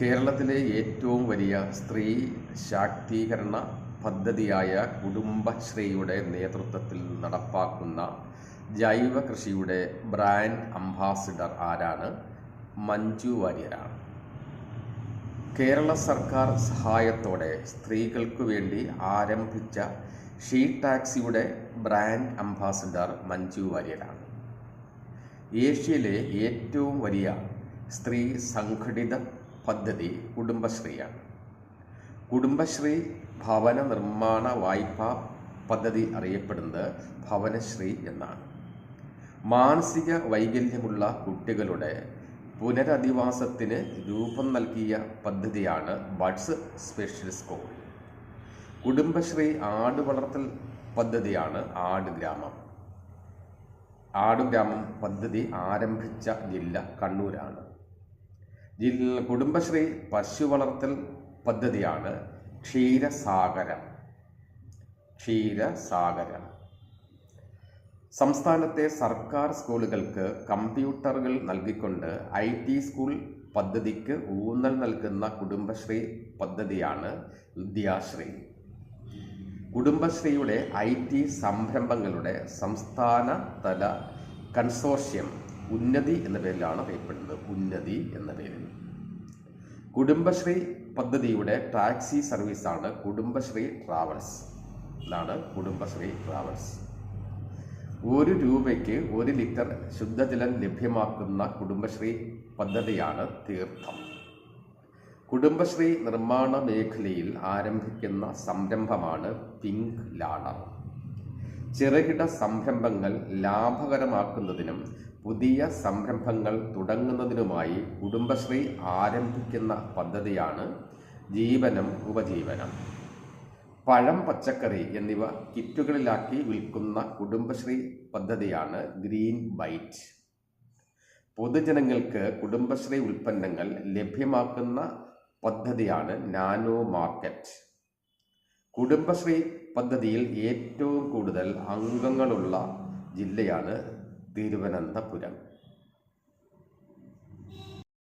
കേരളത്തിലെ ഏറ്റവും വലിയ സ്ത്രീ ശാക്തീകരണ പദ്ധതിയായ കുടുംബശ്രീയുടെ നേതൃത്വത്തിൽ നടപ്പാക്കുന്ന ജൈവ കൃഷിയുടെ ബ്രാൻഡ് അംബാസിഡർ ആരാണ്? മഞ്ജു വാര്യരാണ്. കേരള സർക്കാർ സഹായത്തോടെ സ്ത്രീകൾക്കു വേണ്ടി ആരംഭിച്ച ഷീ ടാക്സിയുടെ ബ്രാൻഡ് അംബാസിഡർ മഞ്ജു വാര്യരാണ്. ഏഷ്യയിലെ ഏറ്റവും വലിയ സ്ത്രീ സംഘടിത പദ്ധതി കുടുംബശ്രീയാണ്. കുടുംബശ്രീ ഭവന നിർമ്മാണ വായ്പാ പദ്ധതി അറിയപ്പെടുന്നത് ഭവനശ്രീ എന്നാണ്. മാനസിക വൈകല്യമുള്ള കുട്ടികളുടെ പുനരധിവാസത്തിന് രൂപം നൽകിയ പദ്ധതിയാണ് ബഡ്സ് സ്പെഷ്യൽ സ്കൂൾ. കുടുംബശ്രീ ആട് വളർത്തൽ പദ്ധതിയാണ് ആട് ഗ്രാമം. ആടുഗ്രാമം പദ്ധതി ആരംഭിച്ച ജില്ല കണ്ണൂരാണ്. കുടുംബശ്രീ പശു വളർത്തൽ പദ്ധതിയാണ് ക്ഷീരസാഗരം. ക്ഷീരസാഗരം. സംസ്ഥാനത്തെ സർക്കാർ സ്കൂളുകൾക്ക് കമ്പ്യൂട്ടറുകൾ നൽകിക്കൊണ്ട് ഐ ടി സ്കൂൾ പദ്ധതിക്ക് ഊന്നൽ നൽകുന്ന കുടുംബശ്രീ പദ്ധതിയാണ് വിദ്യാശ്രീ. കുടുംബശ്രീയുടെ ഐ ടി സംരംഭങ്ങളുടെ സംസ്ഥാന തല കൺസോർഷ്യം ഉന്നതി എന്ന പേരിലാണ് അറിയപ്പെടുന്നത്. ഉന്നതി എന്ന പേരിൽ. കുടുംബശ്രീ പദ്ധതിയുടെ ടാക്സി സർവീസാണ് കുടുംബശ്രീ ട്രാവൽസ്. അതാണ് കുടുംബശ്രീ ട്രാവൽസ്. ഒരു രൂപയ്ക്ക് ഒരു ലിറ്റർ ശുദ്ധജലം ലഭ്യമാക്കുന്ന കുടുംബശ്രീ പദ്ധതിയാണ് തീർത്ഥം. കുടുംബശ്രീ നിർമ്മാണ മേഖലയിൽ ആരംഭിക്കുന്ന സംരംഭമാണ് പിങ്ക് ലാഡർ ചെറുകിട സംരംഭങ്ങൾ ലാഭകരമാക്കുന്നതിനും പുതിയ സംരംഭങ്ങൾ തുടങ്ങുന്നതിനുമായി കുടുംബശ്രീ ആരംഭിക്കുന്ന പദ്ധതിയാണ് ജീവനം ഉപജീവനം. പഴം പച്ചക്കറി എന്നിവ കിറ്റുകളിലാക്കി വിൽക്കുന്ന കുടുംബശ്രീ പദ്ധതിയാണ് ഗ്രീൻ ബൈറ്റ്. പൊതുജനങ്ങൾക്ക് കുടുംബശ്രീ ഉൽപ്പന്നങ്ങൾ ലഭ്യമാക്കുന്ന പദ്ധതിയാണ് നാനോ മാർക്കറ്റ്. കുടുംബശ്രീ പദ്ധതിയിൽ ഏറ്റവും കൂടുതൽ അംഗങ്ങളുള്ള ജില്ലയാണ് തിരുവനന്തപുരം.